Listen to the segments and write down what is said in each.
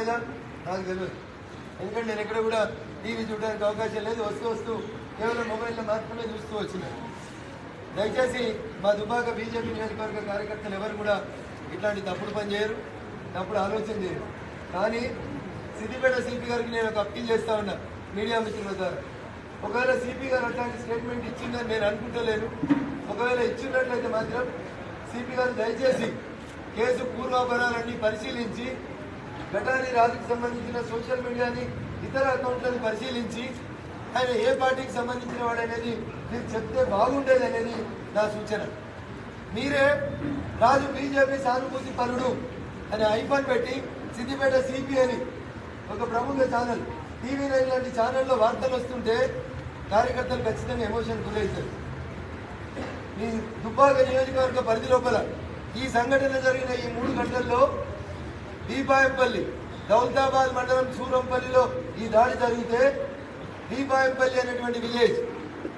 లేదా నాకు తెలియదు ఎందుకంటే నేను ఎక్కడ కూడా టీవీ చూడడానికి అవకాశం లేదు. వస్తూ వస్తూ కేవలం మొబైల్లో మాత్రమే చూస్తూ వచ్చినాను దయచేసి మా దుబాక బీజేపీ నియోజకవర్గ కార్యకర్తలు ఎవరు కూడా ఇట్లాంటి తప్పుడు పని చేయరు తప్పుడు ఆలోచన చేయరు. కానీ సిద్దిపేట సిపి గారికి నేను ఒక అప్పీల్ చేస్తా ఉన్నా మీడియా మిత్రుల ద్వారా. ఒకవేళ సిపి గారు అట్లాంటి స్టేట్మెంట్ ఇచ్చిందని నేను అనుకుంటలేను. ఒకవేళ ఇచ్చినట్లయితే మాత్రం సిపి గారు దయచేసి కేసు పూర్వాపరాలన్నీ పరిశీలించి గటారి రాజుకు సంబంధించిన సోషల్ మీడియాని ఇతర అకౌంట్లను పరిశీలించి ఆయన ఏ పార్టీకి సంబంధించిన వాడు అనేది మీరు చెప్తే బాగుండేది అనేది నా సూచన. మీరే రాజు బీజేపీ సానుభూతి పరుడు అని ఐఫోన్ పెట్టి సిద్దిపేట సిపి అని ఒక ప్రముఖ ఛానల్ టీవీ నైన్ లాంటి ఛానల్లో వార్తలు వస్తుంటే కార్యకర్తలు ఖచ్చితంగా ఎమోషన్ గురవుతారు. ఈ దుబ్బాక నియోజకవర్గ పరిధి లోపల ఈ సంఘటన జరిగిన ఈ మూడు గంటల్లో దీపాయంపల్లి దౌల్తాబాద్ మండలం సూరంపల్లిలో ఈ దాడి జరిగితే దీపాయంపల్లి అనేటువంటి విలేజ్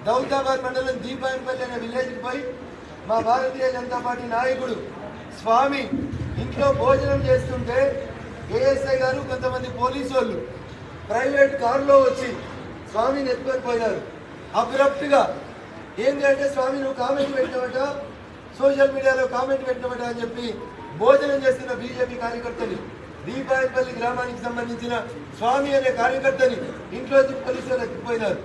దౌల్తాబాద్ మండలం దీపాయంపల్లి అనే విలేజ్కి పోయి మా భారతీయ జనతా పార్టీ నాయకుడు స్వామి ఇంట్లో భోజనం చేస్తుంటే ఏఎస్ఐ గారు కొంతమంది పోలీసు వాళ్ళు ప్రైవేట్ కారులో వచ్చి స్వామిని ఎత్తుకొని పోయినారు అబ్రప్ట్గా ఏంటంటే స్వామి నువ్వు కామెంట్ పెట్టినవట సోషల్ మీడియాలో కామెంట్ పెట్టినవట అని చెప్పి భోజనం చేస్తున్న బీజేపీ కార్యకర్తని దీపాయపల్లి గ్రామానికి సంబంధించిన స్వామి అనే కార్యకర్తని ఇంట్లో పోలీసులు ఎత్తుకుపోయినారు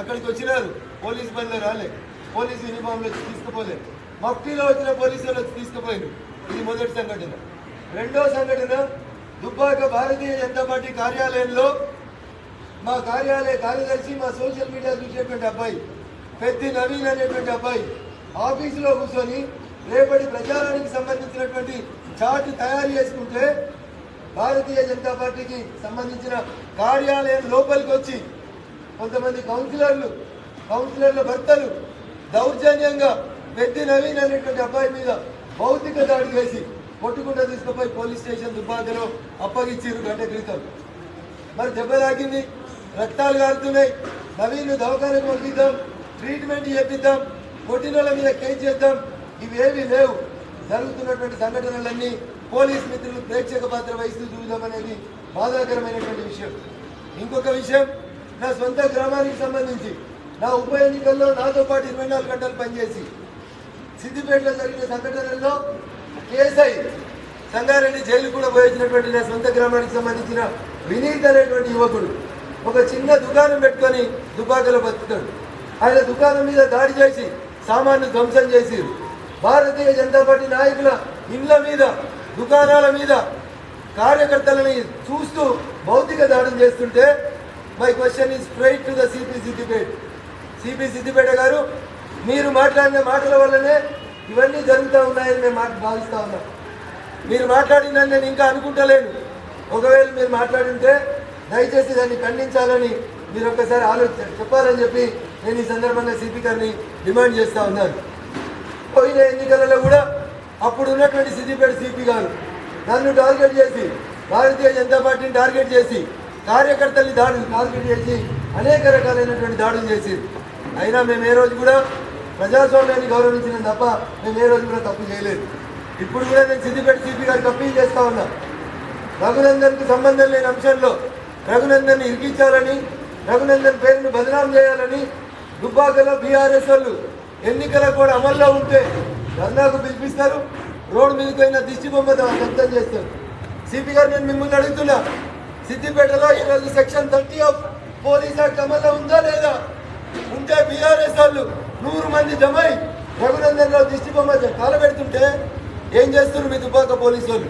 అక్కడికి వచ్చినారు. పోలీస్ బండ్లో రాలే. పోలీస్ యూనిఫామ్లో వచ్చి తీసుకుపోలే. మఫ్టీలో వచ్చిన పోలీసులు వచ్చి తీసుకుపోయారు ఇది మొదటి సంఘటన. రెండో సంఘటన దుబ్బాక భారతీయ జనతా పార్టీ కార్యాలయంలో మా కార్యాలయ కార్యదర్శి మా సోషల్ మీడియా చూసేటువంటి అబ్బాయి పెద్ద నవీన్ అనేటువంటి అబ్బాయి ఆఫీసులో కూర్చొని రేపటి ప్రచారానికి సంబంధించినటువంటి చార్ట్ తయారు చేసుకుంటే భారతీయ జనతా పార్టీకి సంబంధించిన కార్యాలయం లోపలికి వచ్చి కొంతమంది కౌన్సిలర్లు కౌన్సిలర్ల భర్తలు దౌర్జన్యంగా పెద్ద నవీన్ అనేటువంటి అబ్బాయి మీద భౌతిక దాడి చేసి కొట్టుకుంట తీసుకుపోయి పోలీస్ స్టేషన్ దుబ్బాకలో అప్పగిచ్చిరు గంట క్రితం. మరి దెబ్బ తాకింది రక్తాలు కారుతున్నాయి నవీన్ దవాఖానకు పంపిద్దాం ట్రీట్మెంట్ చేపిద్దాం కొట్టినోళ్ళ మీద కేసు చేద్దాం ఇవేవి లేవు. జరుగుతున్నటువంటి సంఘటనలన్నీ పోలీస్ మిత్రులు ప్రేక్షక పాత్ర వహిస్తూ చూడడం అనేది బాధాకరమైనటువంటి విషయం. ఇంకొక విషయం నా సొంత గ్రామానికి సంబంధించి నా ఉప ఎన్నికల్లో నాతో పాటు ఇరవై నాలుగు గంటలు పనిచేసి సిద్దిపేటలో జరిగిన సంఘటనల్లో కేసై సంగారెడ్డి జైలు కూడా పోయించినటువంటి నా సొంత గ్రామానికి సంబంధించిన వినీత్ అనేటువంటి యువకుడు ఒక చిన్న దుకాణం పెట్టుకొని దుబాకలో బతుకుతాడు. ఆయన దుకాణం మీద దాడి చేసి సామాన్లు ధ్వంసం చేసి భారతీయ జనతా పార్టీ నాయకుల ఇండ్ల మీద దుకాణాల మీద కార్యకర్తలని చూస్తూ భౌతిక దాడులు చేస్తుంటే my question is straight to the CP Siddipet CP Siddipet గారు మీరు మాట్లాడిన మాటల వల్లనే ఇవన్నీ జరుగుతూ ఉన్నాయని మేము భావిస్తూ ఉన్నాం. మీరు మాట్లాడిందని నేను ఇంకా అనుకుంటలేను. ఒకవేళ మీరు మాట్లాడింటే దయచేసి దాన్ని ఖండించాలని మీరు ఒక్కసారి ఆలోచన చెప్పాలని చెప్పి నేను ఈ సందర్భంగా సిపి గారిని డిమాండ్ చేస్తూ ఉన్నాను. పోయిన ఎన్నికలలో కూడా అప్పుడు ఉన్నటువంటి సిద్దిపేట సిపి గారు నన్ను టార్గెట్ చేసి భారతీయ జనతా పార్టీని టార్గెట్ చేసి కార్యకర్తల్ని దాడులు టార్గెట్ చేసి అనేక రకాలైనటువంటి దాడులు చేసి అయినా మేము ఏ రోజు కూడా ప్రజాస్వామ్యాన్ని గౌరవించిన తప్ప మేము ఏ రోజు కూడా తప్పు చేయలేదు. ఇప్పుడు కూడా నేను సిద్దిపేట సిపి గారికి అప్పీల్ చేస్తా ఉన్నా. రఘునందన్కి సంబంధం లేని అంశంలో రఘునందన్ ఇరికించాలని రఘునందన్ పేరును బదనాం చేయాలని దుబ్బాకలో బీఆర్ఎస్ వాళ్ళు ఎన్నికల కూడా అమల్లో ఉంటే ధర్నాకు పిలిపిస్తారు. రోడ్డు మీదకి అయినా దిష్టి బొమ్మ దగ్ధం చేస్తారు. సిపి గారు నేను మిమ్మల్ని అడుగుతున్నా సిద్దిపేటలో ఈరోజు section thirty of police act అమల్లో ఉందా లేదా? ఉంటే బీఆర్ఎస్ వాళ్ళు నూరు మంది జమై రఘునందన్ రావు దిష్టి బొమ్మ కాలబెడుతుంటే ఏం చేస్తున్నారు మీ దుబ్బాక పోలీసు వాళ్ళు?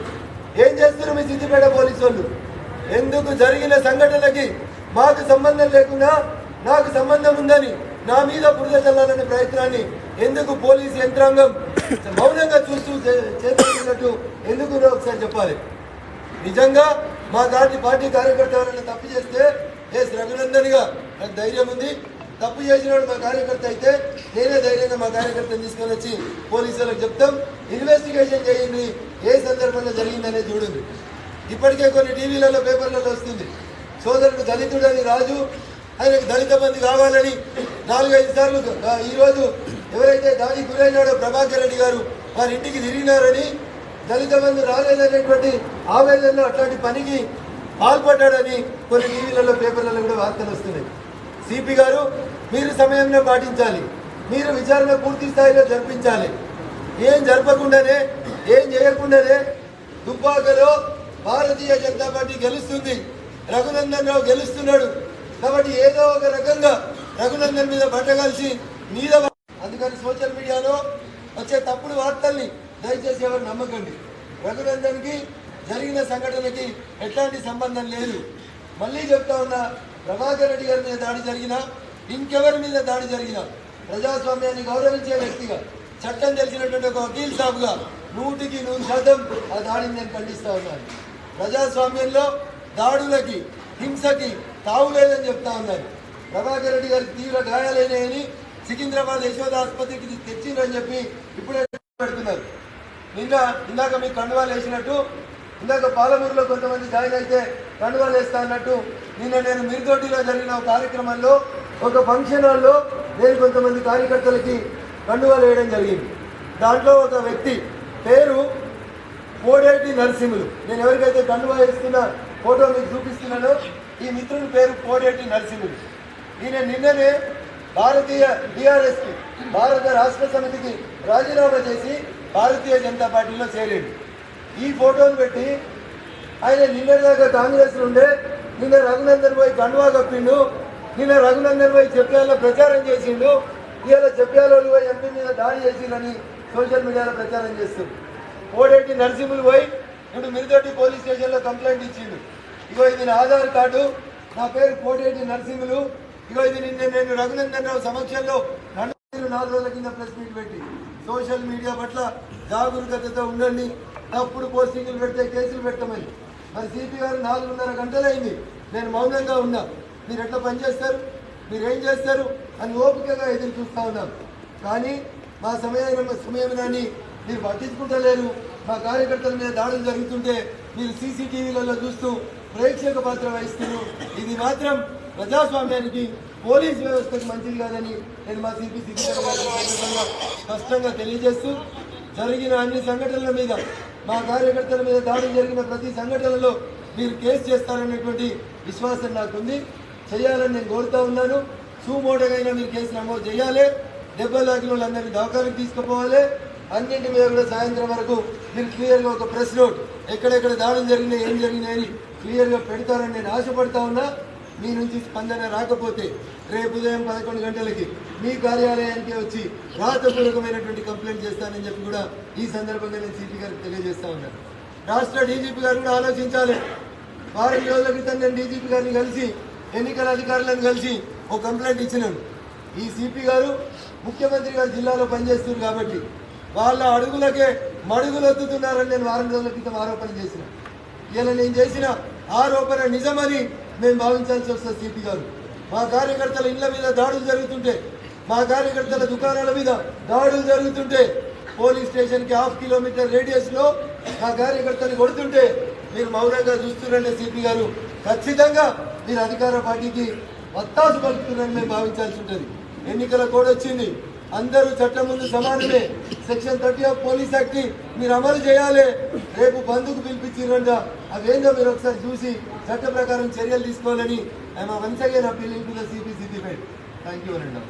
ఏం చేస్తున్నారు మీ సిద్దిపేట పోలీసు వాళ్ళు? ఎందుకు జరిగిన సంఘటనలకి మాకు సంబంధం లేకుండా నాకు సంబంధం ఉందని నా మీద బురద చల్లాలనే ప్రయత్నాన్ని ఎందుకు పోలీస్ యంత్రాంగం మౌనంగా చూస్తూ చేస్తున్నట్టు ఎందుకు ఒకసారి చెప్పాలి? నిజంగా మా దాటి పార్టీ కార్యకర్త తప్పు చేస్తే ఎస్ రఘునందన్గా నాకు ధైర్యం ఉంది. తప్పు చేసిన మా కార్యకర్త అయితే నేనే ధైర్యంగా మా కార్యకర్తను తీసుకొని వచ్చి పోలీసులకు చెప్తాం. ఇన్వెస్టిగేషన్ చేయండి. ఏ సందర్భంలో జరిగిందనేది చూడండి. ఇప్పటికే కొన్ని టీవీలలో పేపర్లలో వస్తుంది. సోదరుడు దళితుడని రాజు ఆయనకు దళిత బంధు కావాలని నాలుగైదు సార్లు ఈరోజు ఎవరైతే దాడి గురైనాడో ప్రభాకర్ రెడ్డి గారు వారి ఇంటికి తిరిగినారని దళిత బంధు రాలేదనేటువంటి ఆవేదనలో అట్లాంటి పనికి పాల్పడ్డాడని కొన్ని టీవీలలో పేపర్లలో కూడా వార్తలు వస్తున్నాయి. సిపి గారు మీరు సమయంలో పాటించాలి. మీరు విచారణ పూర్తి స్థాయిలో జరిపించాలి. ఏం జరపకుండానే ఏం చేయకుండానే దుబ్బాకలో భారతీయ జనతా పార్టీ గెలుస్తుంది. రఘునందన్ రావు గెలుస్తున్నాడు. కాబట్టి ఏదో ఒక రకంగా రఘునందన్ మీద బట్టగలిసి మీద అందుకని సోషల్ మీడియాలో వచ్చే తప్పుడు వార్తల్ని దయచేసి ఎవరు నమ్మకండి. రఘునందన్కి జరిగిన సంఘటనకి ఎట్లాంటి సంబంధం లేదు. మళ్ళీ చెప్తా ఉన్నా ప్రభాకర్ రెడ్డి గారి మీద దాడి జరిగినా ఇంకెవరి మీద దాడి జరిగినా ప్రజాస్వామ్యాన్ని గౌరవించే వ్యక్తిగా చట్టం తెలిసినటువంటి ఒక వకీల్ సాబుగా నూటికి నూరు శాతం ఆ దాడిని నేను ఖండిస్తా ఉన్నాను. ప్రజాస్వామ్యంలో దాడులకి హింసకి తావు లేదని చెప్తా ఉన్నారు. ప్రభాకర్ రెడ్డి గారికి తీవ్ర గాయాలైనాయని సికింద్రాబాద్ యశోద ఆసుపత్రికి తెచ్చిండ్రని చెప్పి ఇప్పుడే పెడుతున్నారు. నిన్న ఇందాక మీకు కండువాలు వేసినట్టు ఇందాక పాలమూరులో కొంతమంది జాయిన్ అయితే కండువాలు వేస్తా అన్నట్టు నిన్న నేను మిరుదొడ్డిలో జరిగిన ఒక కార్యక్రమంలో ఒక ఫంక్షన్ హాల్లో నేను కొంతమంది కార్యకర్తలకి కండువాలు వేయడం జరిగింది. దాంట్లో ఒక వ్యక్తి పేరు కోడేటి నరసింహులు. నేను ఎవరికైతే కండువా వేస్తున్నా ఫోటో మీకు చూపిస్తున్నాను. ఈ మిత్రుని పేరు కోడేటి నరసింహుడు. ఈయన నిన్ననే భారతీయ డిఆర్ఎస్కి భారత రాష్ట్ర సమితికి రాజీనామా చేసి భారతీయ జనతా పార్టీలో చేరాడు. ఈ ఫోటోను పెట్టి ఆయన నిన్నటిదాకా కాంగ్రెస్ ఉండే నిన్న రఘునందన్ పోయి కండువా కప్పిండు నిన్న రఘునందన్ పోయి చెప్పేలా ప్రచారం చేసిండు ఇవాళ చెప్పాలో పోయి ఎంపీ మీద దాడి చేసిందని సోషల్ మీడియాలో ప్రచారం చేస్తుంది కోడేటి నరసింహులు పోయి ఇప్పుడు మిరుదొడ్డి పోలీస్ స్టేషన్లో కంప్లైంట్ ఇచ్చిండు. ఇగో ఇది నా ఆధార్ కార్డు నా పేరు కోటేటి నరసింహులు. ఇగో ఇది నిన్న నేను రఘునందన్ రావు సమక్షంలో నాలుగు రోజుల కింద ప్రెస్ మీట్ పెట్టి సోషల్ మీడియా పట్ల జాగరూకతతో ఉండండి. తప్పుడు పోస్టింగ్లు పెడితే కేసులు పెట్టమని. మరి సిపి గారు నాలుగున్నర గంటలైంది. నేను మౌనంగా ఉన్నా. మీరు ఎట్లా పనిచేస్తారు మీరు ఏం చేస్తారు? అని ఓపికగా ఎదురు చూస్తూ ఉన్నాం కానీ మా సమయం సమయాన్ని మీరు పట్టించుకుంటలేరు. మా కార్యకర్తల మీద దాడులు జరుగుతుంటే మీరు సీసీటీవీలలో చూస్తూ ప్రేక్షక పాత్ర వహిస్తున్నారు. ఇది మాత్రం ప్రజాస్వామ్యానికి పోలీస్ వ్యవస్థకు మంచిది కాదని నేను మా సిపి స్పష్టంగా తెలియజేస్తూ జరిగిన అన్ని సంఘటనల మీద మా కార్యకర్తల మీద దాడి జరిగిన ప్రతి సంఘటనలో మీరు కేసు చేస్తారనేటువంటి విశ్వాసం నాకుంది. చేయాలని నేను కోరుతా ఉన్నాను. సూమోటగైనా మీరు కేసు నమోదు చేయాలి. దెబ్బలు వాళ్ళందరినీ దవాఖానకు తీసుకుపోవాలి. అన్నింటి మీద కూడా సాయంత్రం వరకు మీరు క్లియర్గా ఒక ప్రెస్ నోట్ ఎక్కడెక్కడ దాడులు జరిగినాయి ఏం జరిగినాయని క్లియర్గా పెడతారని నేను ఆశపడతా ఉన్నా. మీ నుంచి స్పందన రాకపోతే రేపు ఉదయం పదకొండు గంటలకి మీ కార్యాలయానికి వచ్చి రాతపూర్వకమైనటువంటి కంప్లైంట్ చేస్తానని చెప్పి కూడా ఈ సందర్భంగా నేను సిపి గారికి తెలియజేస్తా ఉన్నాను రాష్ట్ర డీజీపీ గారు కూడా ఆలోచించాలి. వారం రోజుల క్రితం నేను డీజీపీ గారిని కలిసి ఎన్నికల అధికారులను కలిసి ఒక కంప్లైంట్ ఇచ్చినాను. ఈ సిపి గారు ముఖ్యమంత్రి గారు జిల్లాలో పనిచేస్తున్నారు కాబట్టి వాళ్ళ అడుగులకే మడుగులొద్దుతున్నారని నేను వారం రోజుల క్రితం ఆరోపణ చేసిన. ఇలా నేను చేసిన ఆరోపణ నిజమని మేము భావించాల్సి వస్తుంది సిపి గారు. మా కార్యకర్తల ఇళ్ళ మీద దాడులు జరుగుతుంటే మా కార్యకర్తల దుకాణాల మీద దాడులు జరుగుతుంటే పోలీస్ స్టేషన్కి హాఫ్ కిలోమీటర్ రేడియస్లో మా కార్యకర్తలు కొడుతుంటే మీరు మౌనంగా చూస్తున్నారనే సిపి గారు. ఖచ్చితంగా మీరు అధికార పార్టీకి వత్తాసు పలుకుతున్నారని మేము భావించాల్సి ఉంటుంది. ఎన్నికల కోడ్ వచ్చింది. అందరూ చట్టం ముందు సమానమే. Section thirty of police act మీరు అమలు చేయాలి. రేపు బంధుకు పిలిపించిరంట అదేందో మీరు ఒకసారి చూసి చట్ట ప్రకారం చర్యలు తీసుకోవాలని. I'm once again appealing to the CP Siddipet thank you అనండి